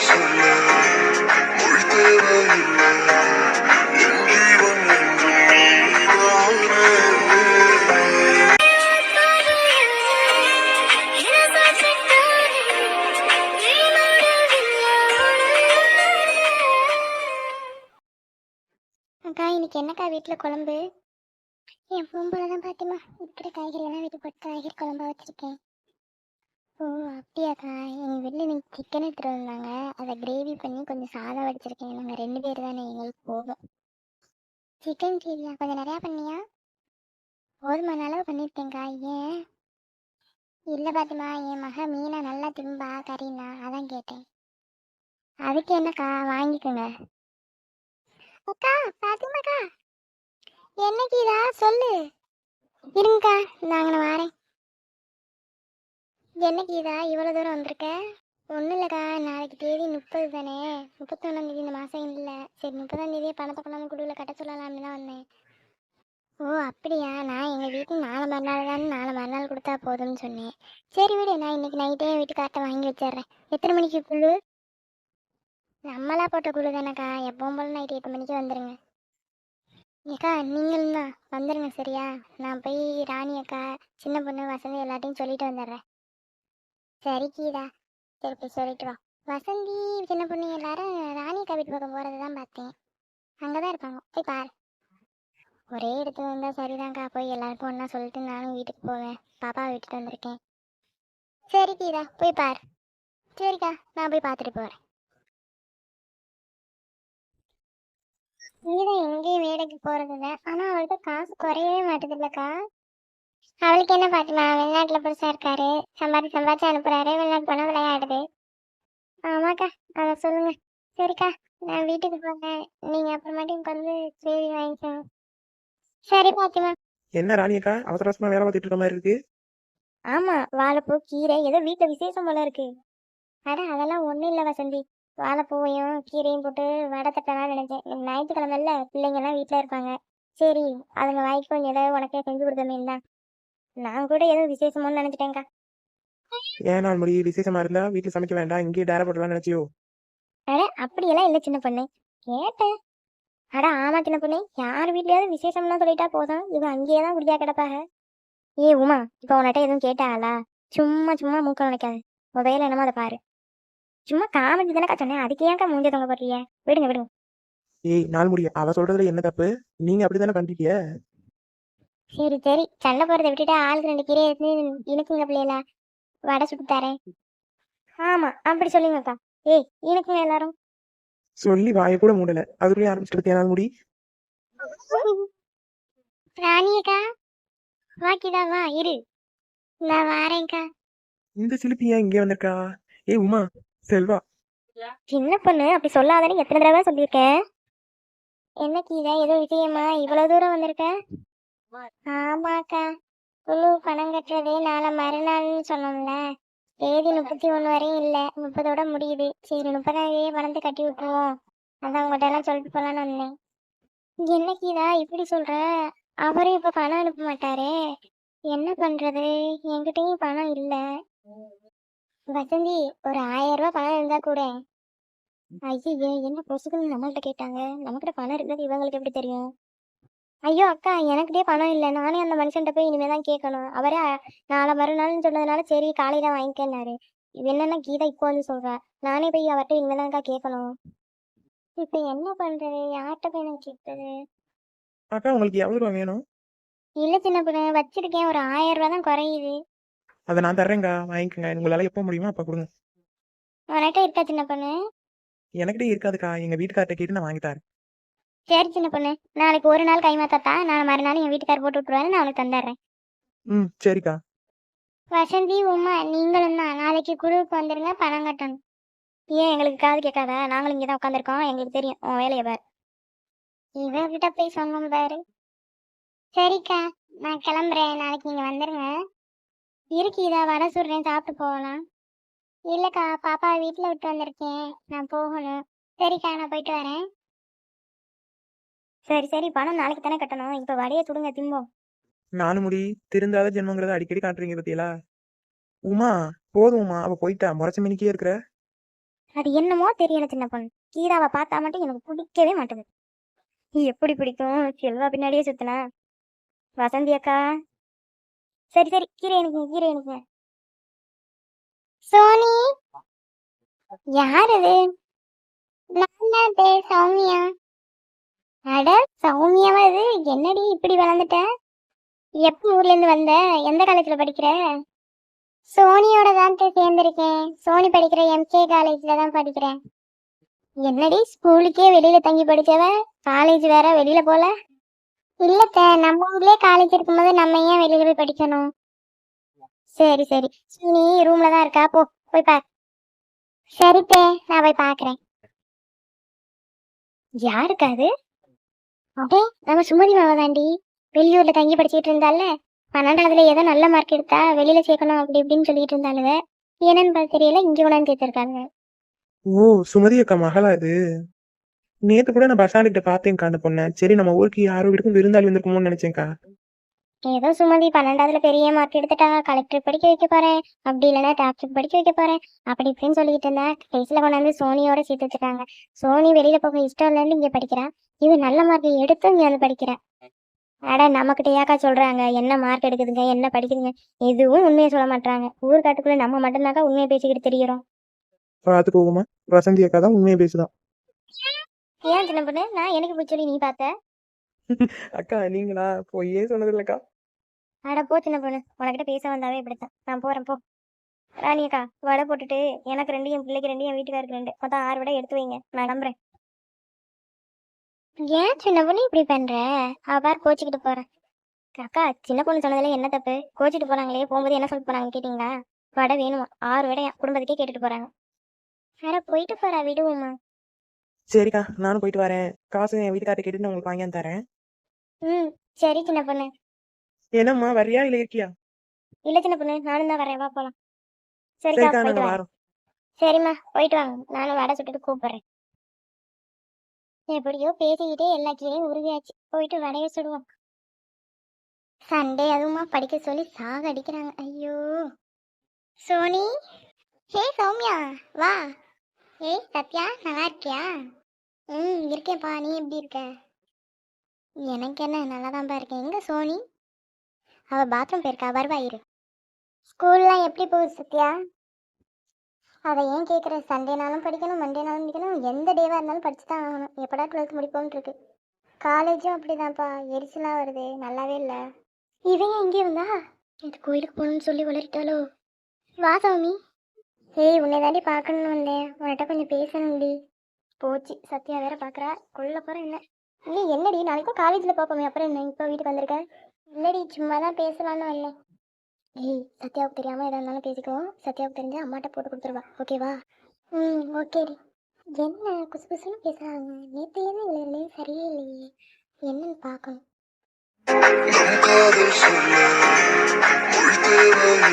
சொல்ல மொழி தேவையில்லை என் ஜீவன் அக்கா இன்னைக்கு என்னக்கா வீட்டில் குழம்பு? என் பூம்போல தான் பாத்திமா. இருக்கிற காய்கறியெல்லாம் வீட்டு போட்டு காய்கறி குழம்பா வச்சுருக்கேன். ஓ அப்படியாக்கா. எங்கள் வீட்டில் இன்னைக்கு சிக்கன் எடுத்துகிட்டு வந்தாங்க. அதை கிரேவி பண்ணி கொஞ்சம் சாதம் வடிச்சிருக்கேன். நாங்கள் ரெண்டு பேர் தானே எங்களுக்கு போகும் சிக்கன் கிரேவியா கொஞ்சம் நிறையா பண்ணியா? போதுமான அளவு பண்ணியிருக்கேங்க்கா ஏன்? இல்லை பாத்திமா என் மக மீனை நல்லா திம்பா கறினா? அதான் கேட்டேன். அதுக்கு என்னக்கா? வாங்கிக்கோங்க. அக்கா பாத்திமாக்கா என்னைக்கு இதா? சொல்லு. இருங்கக்கா நாங்க நான் வரேன். என்ன கீதா இவ்வளோ தூரம் வந்திருக்க? ஒன்றும் இல்லைக்கா நாளைக்கு தேதி முப்பது தானே. முப்பத்தொன்னாம் தேதி இந்த மாதம் இல்லை. சரி முப்பதாம் தேதியே பணத்தை கொண்டாந்து குடுவில் கட்ட சொல்லலாம்னு தான் வந்தேன். ஓ அப்படியா? நான் எங்கள் வீட்டில் நாலு மறுநாள் தானே நாலு மறுநாள் கொடுத்தா போதும்னு சொன்னேன். சரி விடு நான் இன்றைக்கி நைட்டே என் வீட்டுக்கார்ட்ட வாங்கி வச்சிடுறேன். எத்தனை மணிக்கு குழு? நம்மளா போட்ட குழு தானேக்கா. எப்பவும் போல நைட்டு எட்டு மணிக்கு வந்துடுங்க ஏக்கா நீங்களும் தான். வந்துடுங்க சரியா? நான் போய் ராணி அக்கா சின்ன பொண்ணு வசந்தி எல்லாத்தையும் சொல்லிட்டு வந்துடுறேன். சரி கீதா. சரி போய் சொல்லிட்டு வா. வசந்தி சின்ன பொண்ணு எல்லாரும் ராணி அக்கா வீட்டு பக்கம் போகிறது தான் பார்த்தேன். அங்கே தான் இருப்பாங்க. போய் பாரு. ஒரே இடத்துல இருந்தால் சரிதான்க்கா. போய் எல்லாருக்கும் ஒன்றா சொல்லிட்டு நானும் வீட்டுக்கு போவேன். பாப்பா விட்டுட்டு வந்திருக்கேன். சரி கீதா. போய் பாரு. சரிக்கா. நான் போய் பார்த்துட்டு போகிறேன் கீதா எங்கேயும் வேலைக்கு போறது இல்ல ஆனா அவள்கிட்ட காசு குறையவே மாட்டுதுல்லக்கா அவளுக்கு என்ன பாட்டுமா வெளிநாட்டுல புதுசா இருக்காரு. சம்பாதி சம்பாதிச்சு அனுப்புறாரு. வெளிநாட்டு போனா விளையாடுது. ஆமாக்கா அத சொல்லுங்க. சரிக்கா நான் வீட்டுக்கு போறேன். நீங்க அப்புறமாட்டி உட்காந்து சேவி வாங்கிக்கோங்க. சரி பாத்திமா. என்ன ராணியக்கா? அவசர அவசரமா வேலை பார்த்துட்டு இருக்க மாதிரி இருக்கு. ஆமா வாழைப்பூ கீரை ஏதோ வீட்டுல விசேஷம் போல இருக்கு. அட அதெல்லாம் ஒண்ணும் இல்ல வசந்தி. வாழைப்பூவையும் கீரையும் போட்டு வடை தட்டலாம் நினைச்சேன். ஞாயிற்றுக்கிழமைல பிள்ளைங்க எல்லாம் வீட்டுல இருப்பாங்க. சரி அதுங்க வாய்க்கு கொஞ்சம் ஏதாவது உனக்கே செஞ்சு கொடுத்தமே தான். நான் கூட ஏதோ விசேஷமோன்னு நினைச்சிட்டேன்க்கா. ஏன் நாள் முடி விசேஷமா இருந்தா வீட்டுல சமைக்க வேண்டாம் இங்கேயே டேரா போட்டலாம் நினைச்சியோ? அட அப்படியெல்லாம் இல்லை சின்ன பொண்ணு. கேட்டேன். அட ஆமா சின்ன பொண்ணு யார் வீட்லயாவது விசேஷம்லாம் சொல்லிட்டா போதும். இவன் அங்கேயே தான் குடியா கிடப்பாக. ஏ உமா இப்போ உன்கிட்ட எதுவும் கேட்டாளா? சும்மா சும்மா மூக்க நினைக்காது மொபைல் என்னமோ அதை பாரு. சும்மா காமெடி தானக்கா சொன்னேன். அதுக்கு ஏன்க்கா மூஞ்ச தொங்க போடுறீங்க? விடுங்க விடுங்க. ஏய் நாள் முடிய அவ சொல்றதுல என்ன தப்பு? நீங்க அப்படித்தானே பண்றீங்க? சரி சரி. சண்டை போறதை விட்டுட்டு ஆளுக்கு ரெண்டு கீரை எடுத்து இனுக்குங்க பிள்ளைல வடை சுட்டு தரேன். ஆமா அப்படி சொல்லுங்கக்கா. ஏய் இனுக்குங்க எல்லாரும். சொல்லி வாயை கூட மூடல. அதுக்குள்ளே ஆரம்பிச்சிட்டு நாள் முடி. ராணியக்கா வாக்கிதா வா இரு. நான் வாரேன்க்கா. இந்த சிலிப்பி ஏன் இங்கே வந்திருக்கா? ஏய் உமா செல்வா. சின்ன பொண்ணு? அப்படி சொல்லாதன்னு எத்தனை தடவை சொல்லியிருக்கேன்? என்ன கீதா ஏதோ விஷயமா இவ்வளவு தூரம் வந்திருக்க? ஆமாக்கா. குழு பணம் கட்டுறதே நாளை மறுநாள்னு சொன்னோம்ல. தேதி முப்பத்தி ஒன்று வரையும் இல்லை. முப்பதோட முடியுது. சரி முப்பதாம் தேதி பணத்தை கட்டி விட்டுருவோம். அதான் உங்கள்கிட்ட எல்லாம் சொல்லிட்டு போகலான்னு வந்தேன். என்ன கீதா இப்படி சொல்ற? அவரும் இப்போ பணம் அனுப்ப மாட்டாரே. என்ன பண்றது? என்கிட்டயும் பணம் இல்லை. வசந்தி ஒரு ஆயிரம் ரூபாய் பணம் இருந்தால் கூட. ஐயோ என்ன பொசுக்குன்னு நம்மள்கிட்ட கேட்டாங்க. நம்மக்கிட்ட பணம் இருக்கிறது இவங்களுக்கு எப்படி தெரியும்? ஐயோ அக்கா எனக்கிட்டே பணம் இல்லை. நானே அந்த மனுஷன்ட்ட போய் இனிமே தான் கேட்கணும் அவரே நாளை மறுநாள்னு சொன்னதுனால சரி காலையில வாங்கிக்கன்னாரு. இது என்னன்னா கீதா இப்போ வந்து சொல்றா. நானே போய் அவர்கிட்ட இனிமேதான்க்கா கேட்கணும் இப்போ என்ன பண்றது? யார்கிட்ட போய் நான் கேட்கறது அக்கா உங்களுக்கு எவ்வளவு ரூபா வேணும்? இல்ல சின்ன பொண்ணு வச்சிருக்கேன். ஒரு ஆயிரம் ரூபாய் தான் குறையுது. அதை நான் தர்றேங்க வாங்கிக்கோங்க. உங்களால எப்போ முடியுமோ அப்ப கொடுங்க. உன்கிட்ட இருக்கா சின்ன பொண்ணு? எனக்கிட்டே இருக்காதுக்கா. எங்க வீட்டுக்கார்ட்ட கேட்டு நான் வாங்கி தரேன். சரி சின்ன பொண்ணு. நாளைக்கு ஒரு நாள் கைமாத்தாத்தா நான் மறுநாள் என் வீட்டுக்கார் போட்டு விட்டுருவாரு. நான் உனக்கு தந்துடுறேன். ம் சரிக்கா. வசந்தி உமா நீங்களும் தான். நாளைக்கு குழுவுக்கு வந்துருங்க. பணம் கட்டணும். ஏன் எங்களுக்கு காது கேட்காதா? நாங்களும் இங்கே தான் உட்காந்துருக்கோம் எங்களுக்கு தெரியும். உன் வேலையை பாரு. இவர்கிட்ட போய் சொன்னோம் பாரு. சரிக்கா. நான் கிளம்புறேன். நாளைக்கு நீங்கள் வந்துருங்க. இருக்கீதா வடை சுடுறேன். சாப்பிட்டு போகலாம். இல்லைக்கா பாப்பா வீட்டில் விட்டு வந்திருக்கேன். நான் போகணும். சரிக்கா நான் போயிட்டு வரேன். சரி சரி. பணம் நாளைக்கு தானே கட்டணும். இப்போ வடையை சுடுங்க திம்போம். நானும் முடி திருந்தாத ஜென்மங்கிறத அடிக்கடி காட்டுறீங்க பத்தியலா? உமா போதும் உமா. அவ போயிட்டா. முறைச்ச மணிக்கே இருக்கிற. அது என்னமோ தெரியல சின்ன பொண்ணு. கீதாவை பார்த்தா மட்டும் எனக்கு பிடிக்கவே மாட்டேங்குது எப்படி பிடிக்கும்? செல்வா பின்னாடியே சுத்தினா. வசந்தி அக்கா. சரி சரி. கீரை எனக்கு கீரை எனக்கு சோனி. யார் அது? நான் தான் பேர் சௌமியா. அட சௌமியாவா இது? என்னடி இப்படி வளர்ந்துட்ட? எப்போ ஊர்ல இருந்து வந்த? எந்த காலேஜ்ல படிக்கிற? சோனியோட தான் சேர்ந்திருக்கேன். சோனி படிக்கிற எம்கே காலேஜ்ல தான் படிக்கிறேன். என்னடி ஸ்கூலுக்கே வெளியில தங்கி படிச்சவ? காலேஜ் வேற வெளியில போல? இல்லத்த நம்ம ஊர்லயே காலேஜ் இருக்கும்போது நம்ம ஏன் வெளியில போய் படிக்கணும்? சரி சரி. சோனி ரூம்ல தான் இருக்கா? போ போய் பார். சரித்தே நான் போய் பாக்குறேன். யாருக்காது அடே நம்ம சுமதி மாவா தாண்டி. வெளியூர்ல தங்கி படிச்சிட்டு இருந்தால பன்னெண்டாவதுல ஏதோ நல்ல மார்க் எடுத்தா வெளியில சேர்க்கணும் அப்படி இப்படின்னு சொல்லிட்டு இருந்தாளுங்க. என்னன்னு பார்த்து தெரியல இங்க கொண்டாந்து சேர்த்திருக்காங்க. ஓ சுமதி அக்கா மகளா இது? நேத்து கூட நான் பஸ் ஸ்டாண்டுக்கிட்ட பார்த்தேன்க்கா அந்த பொண்ணை. சரி நம்ம ஊருக்கு யாரோ வீட்டுக்கும் விருந்தாளி வந்திருக்குமோன்னு நினைச்சேன்க்கா. ஏதோ சுமதி பன்னெண்டாவதுல பெரிய மார்க் எடுத்துட்டா கலெக்டர் படிக்க வைக்க போறேன். அப்படி இல்லைன்னா டாக்டர் படிக்க வைக்க போறேன். அப்படி இப்படின்னு சொல்லிட்டு இருந்தேன் கடைசியில கொண்டாந்து சோனியோட சேர்த்து வச்சிருக்காங்க. சோனி வெளியில போக இஷ்டம் இல்லைன்னு இங்க படிக்கிறா. இது நல்ல மார்க் எடுத்து இங்க வந்து படிக்கிறா. அட நம்மக்கிட்ட ஏக்கா சொல்றாங்க? என்ன மார்க் எடுக்குதுங்க? என்ன படிக்குதுங்க? எதுவும் உண்மையை சொல்ல மாட்டாங்க ஊர்காட்டுக்குள்ள நம்ம மட்டும்தாக்கா உண்மையை பேசிக்கிட்டு தெரியுறோம். பார்த்து போகுமா வசந்தி அக்கா தான் உண்மையை பேசுதான் ஏன் சின்ன பொண்ணு? நான் எனக்கு போய் சொல்லி நீ பார்த்த? அக்கா நீங்களா பொய்யே சொன்னது இல்லக்கா அட போ சின்ன பொண்ணு. உனக்கிட்ட பேச வந்தாவே இப்படித்தான். நான் போறேன் போ. ராணி அக்கா வடை போட்டுட்டு எனக்கு ரெண்டு என் பிள்ளைக்கு ரெண்டு என் வீட்டுக்காருக்கு ரெண்டு. மொத்தம் ஆறு வடை எடுத்து வைங்க. நான் கிளம்புறேன். ஏன் சின்ன பொண்ணு இப்படி பண்ற? அவ்வாறு கோச்சிக்கிட்டு போறேன் அக்கா சின்ன பொண்ணு சொன்னதுல என்ன தப்பு? கோச்சிட்டு போறாங்களே போகும்போது என்ன சொல்லிட்டு போறாங்க கேட்டீங்களா? வடை வேணுமா? ஆறு வடையா குடும்பத்துக்கே கேட்டுட்டு போறாங்க. அட போயிட்டு போறா விடுவோமா சரிக்கா நானும் போயிட்டு வரேன். காசு என் வீட்டுக்கார்ட்ட கேட்டு நான் உங்களுக்கு வாங்கி தரேன். ம் சரி சின்ன பொண்ணு. என்னம்மா வரியா இல்ல இருக்கியா? இல்ல சின்ன பொண்ணு நானும் தான் வரேன் வா போலாம். சரிக்கா போயிட்டு வரோம். சரிம்மா போயிட்டு வாங்க. நானும் வடை சுட்டுட்டு கூப்பிடுறேன். எப்படியோ பேசிக்கிட்டே எல்லா கீரையும் உருவியாச்சு. போயிட்டு வடைய சுடுவோம். சண்டே அதுவுமா படிக்க சொல்லி சாக அடிக்கிறாங்க. ஐயோ. சோனி. ஹே சௌமியா. வா. ஏய் சத்யா நல்லா இருக்கியா? ம் இருக்கேன்ப்பா. நீ எப்படி இருக்க? எனக்கு என்ன நல்லா தான்ப்பா இருக்கேன். எங்க சோனி? அவள் பாத்ரூம் போயிருக்கா. வருவா இரு. ஸ்கூல்லாம் எப்படி போகுது சத்யா? அதை ஏன் கேட்குற சண்டேனாலும் படிக்கணும் மண்டேனாலும் படிக்கணும். எந்த டேவாக இருந்தாலும் படிச்சு தான் ஆகணும். எப்படா டுவெல்த் முடிப்போம்னு இருக்கு. காலேஜும் அப்படிதான்ப்பா. எரிச்சலாக வருது. நல்லாவே இல்லை. இவங்க எங்கே இருந்தா இது கோயிலுக்கு போகணும்னு சொல்லி வளரிட்டாலோ வா சாமி. ஏய் உன்னை தாண்டி பார்க்கணும்னு வந்தேன். உன்கிட்ட கொஞ்சம் பேசணும்டி. போச்சு. சத்யா வேற பார்க்குறா. கொல்ல போகிறேன் என்ன? இல்லை என்னடி? நாளைக்கும் காலேஜில் பார்ப்போமே. அப்புறம் என்ன? இப்போ வீட்டுக்கு வந்திருக்க? இல்லடி சும்மா தான் பேசலான்னு வரல ஏய் சத்யாவுக்கு தெரியாமல் எதாக இருந்தாலும் பேசிக்குவோம். சத்யாவுக்கு தெரிஞ்சு அம்மாட்ட போட்டு கொடுத்துருவா. ஓகேவா ம் ஓகேடி என்ன குசு குசுன்னு பேசுகிறாங்க நேற்றுலேருந்து இவ்வளோ சரியே இல்லையே. என்னன்னு பார்க்கணும். காதல் சொல்ல மொழி தேவையில்லை